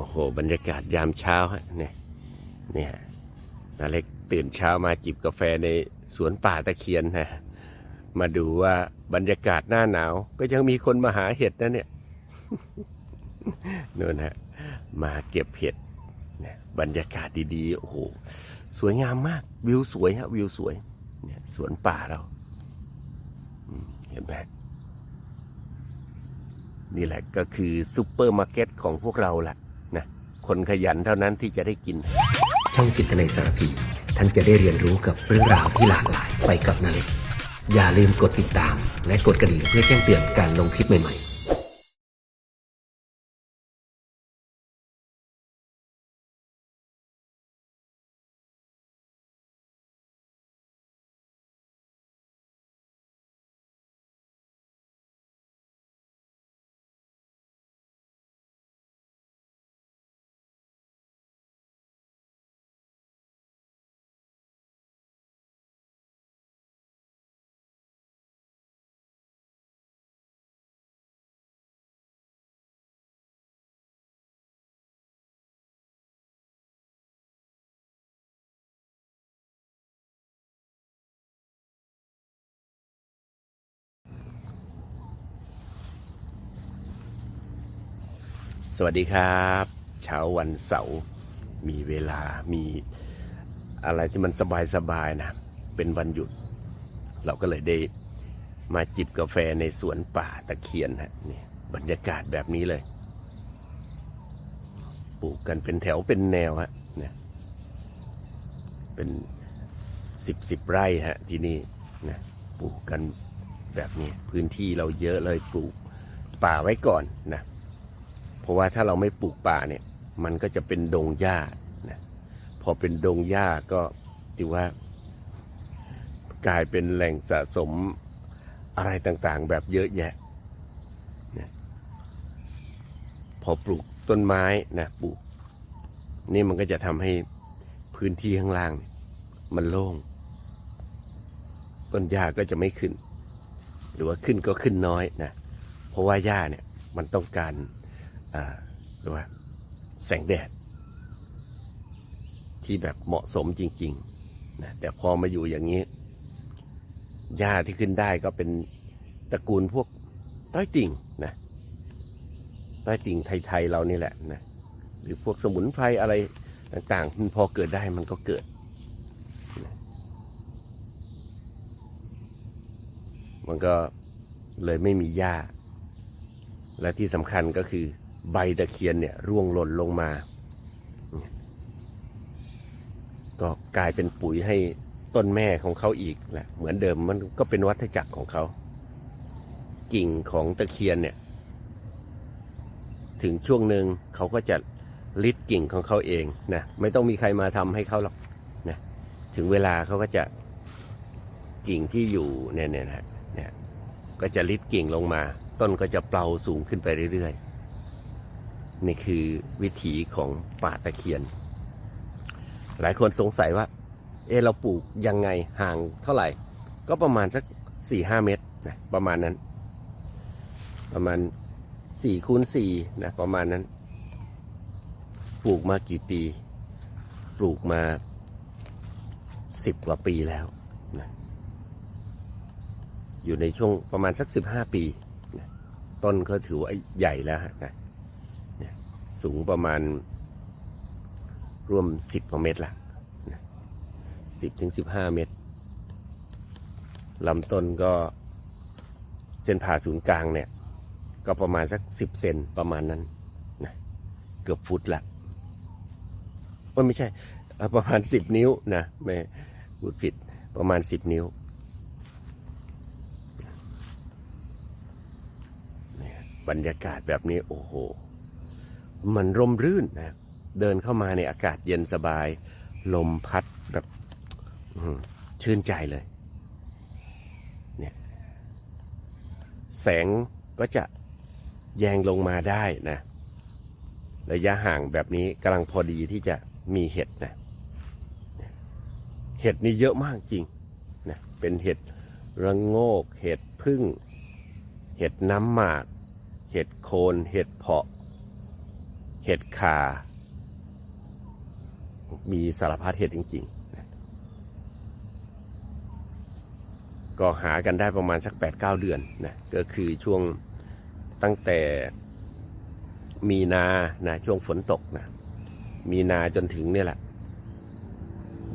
โอ้โห บรรยากาศยามเช้าฮะเนี่ยเนี่ยนาเล็กตื่นเช้ามาจิบกาแฟในสวนป่าตะเคียนนะมาดูว่าบรรยากาศหน้าหนาว ก็ยังมีคนมาหาเห็ดนะเนี่ยนู่นฮะมาเก็บเห็ดเนี่ยบรรยากาศดีๆโอ้โหสวยงามมาก วิวสวยฮะวิวสวยเนี่ยสวนป่าเราเห็นไหมนี่แหละก็คือซุปเปอร์มาร์เก็ตของพวกเราแหละ คนขยันเท่านั้นที่จะได้กิน ช่องจิตในสารพี ท่านจะได้เรียนรู้กับเรื่องราวที่หลากหลายไปกับนาเล็กอย่าลืมกดติดตาม และกดกระดิ่งเพื่อแจ้งเตือนการลงคลิปใหม่ๆ สวัสดีครับ เช้าวันเสาร์มีเวลามีอะไรที่มันสบายๆนะ เป็นวันหยุด เราก็เลยได้มาจิบกาแฟในสวนป่าตะเคียนฮะนี่บรรยากาศแบบนี้เลย ปลูกกันเป็นแถวเป็นแนวฮะเนี่ยเป็นสิบสิบไร่ฮะที่นี่นะปลูกกันแบบนี้ พื้นที่เราเยอะเลยปลูกป่าไว้ก่อนนะ ราะว่าถ้าเราไม่ปลูกป่าเนี่ยมันก็จะเป็นดงหญ้านะพอเป็นดงหญ้าก็ถือว่า กลายเป็นแหล่งสะสมอะไรต่างๆ แบบเยอะแยะนะพอปลูกต้นไม้นะปลูก นี่มันก็จะทำให้พื้นที่ข้างล่าง มันโล่ง ต้นหญ้าก็จะไม่ขึ้น หรือว่าขึ้นก็ขึ้นน้อยนะเพราะว่าหญ้าเนี่ยมันต้องการ หรือว่าแสงแดด ที่แบบเหมาะสมจริงๆนะแต่พอมาอยู่อย่างนี้หญ้าที่ขึ้นได้ก็เป็นตระกูลพวกต้อยติ่งนะต้อยติ่งไทยๆเรานี่แหละนะหรือพวกสมุนไพรอะไรต่างๆมันพอเกิดได้มันก็เกิดนะมันก็เลยไม่มีหญ้า และที่สำคัญก็คือ ใบตะเคียนเนี่ยร่วงหล่นลงมา ก็กลายเป็นปุ๋ยให้ต้นแม่ของเขาอีกแหละเหมือนเดิมมันก็เป็นวัฏจักรของเขา กิ่งของตะเคียนเนี่ย ถึงช่วงหนึ่งเขาก็จะลิดกิ่งของเขาเองนะไม่ต้องมีใครมาทำให้เขาหรอกนะถึงเวลาเขาก็จะกิ่งที่อยู่เนี่ยเนี่ยนะเนี่ยก็จะลิดกิ่งลงมา ต้นก็จะเปล่าสูงขึ้นไปเรื่อยๆ นี่คือวิถีของป่าตะเคียน หลายคนสงสัยว่า เออเราปลูกยังไงห่างเท่าไหร่ ก็ประมาณสักสี่ห้าเมตรนะประมาณนั้น ประมาณสี่คูณสี่นะประมาณนั้น ปลูกมากี่ปี ปลูกมาสิบกว่าปีแล้วอยู่ในช่วงประมาณสักสิบห้าปีนะต้นก็ถือว่าใหญ่แล้วฮะนะ สูงประมาณร่วมสิบกว่าเมตรละสิบถึงสิบห้าเมตรลำต้นก็เส้นผ่าศูนย์กลางเนี่ย ก็ประมาณสักสิบเซนประมาณนั้นนะเกือบฟุตละว่าไม่ใช่ ประมาณสิบนิ้วนะไม่พูดผิดประมาณสิบนิ้วบรรยากาศแบบนี้ โอ้โห มันร่มรื่นนะเดินเข้ามาในอากาศเย็นสบาย ลมพัดแบบชื่นใจเลย เนี่ย แสงก็จะแยงลงมาได้นะ ระยะห่างแบบนี้กำลังพอดีที่จะมีเห็ดนะ เห็ดนี่เยอะมากจริงนะเป็นเห็ดระโงก เห็ดพึ่ง เห็ดน้ำหมาก เห็ดโคน เห็ดเพาะ ห็ดห็ดขามีสารพัดเห็ดจริงๆ ก็หากันได้ประมาณสัก 8-9 เดือนนะก็คือช่วงตั้งแต่มีนานะช่วงฝนตกนะมีนาจนถึงเนี่ยแหละ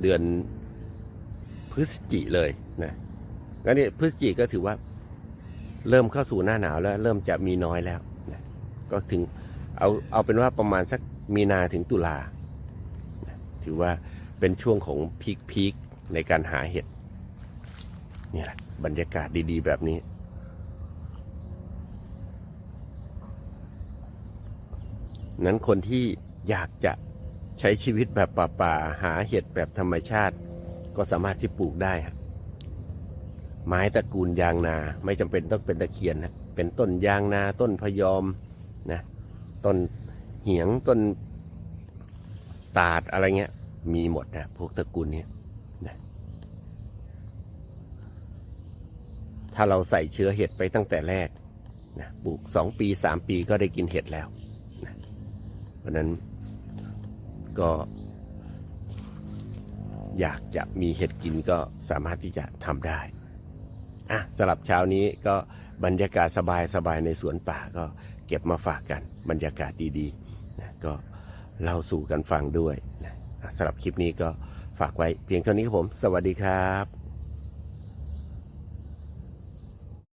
เดือนพฤศจิเลยนะงั้นนี่พฤศจิก็ถือว่าเริ่มเข้าสู่หน้าหนาวแล้ว เริ่มจะมีน้อยแล้วนะก็ถึง เอาเอาเป็นว่าประมาณสักมีนาถึงตุลา ถือว่าเป็นช่วงของพีคพีคในการหาเห็ดนี่แหละบรรยากาศดีๆ แบบนี้ นั้นคนที่อยากจะใช้ชีวิตแบบป่าๆหาเห็ดแบบธรรมชาติ ก็สามารถที่ปลูกได้ครับไม้ตระกูลยางนาไม่จำเป็นต้องเป็นตะเคียนนะเป็นต้นยางนาต้นพยอมนะ ต้นเหียงต้นตาดอะไรเงี้ย มีหมดนะพวกตระกูลนี้นะถ้าเราใส่เชื้อเห็ดไปตั้งแต่แรกนะปลูกสองปีสามปีก็ได้กินเห็ดแล้วนะเพราะนั้นก็อยากจะมีเห็ดกินก็สามารถที่จะทำได้อะสำหรับเช้านี้ก็บรรยากาศสบายๆในสวนป่าก็ เก็บมาฝากกันบรรยากาศดีๆนะก็เล่าสู่กันฟังด้วยนะอะสำหรับคลิปนี้ก็ฝากไว้เพียงเท่านี้ครับผม สวัสดีครับ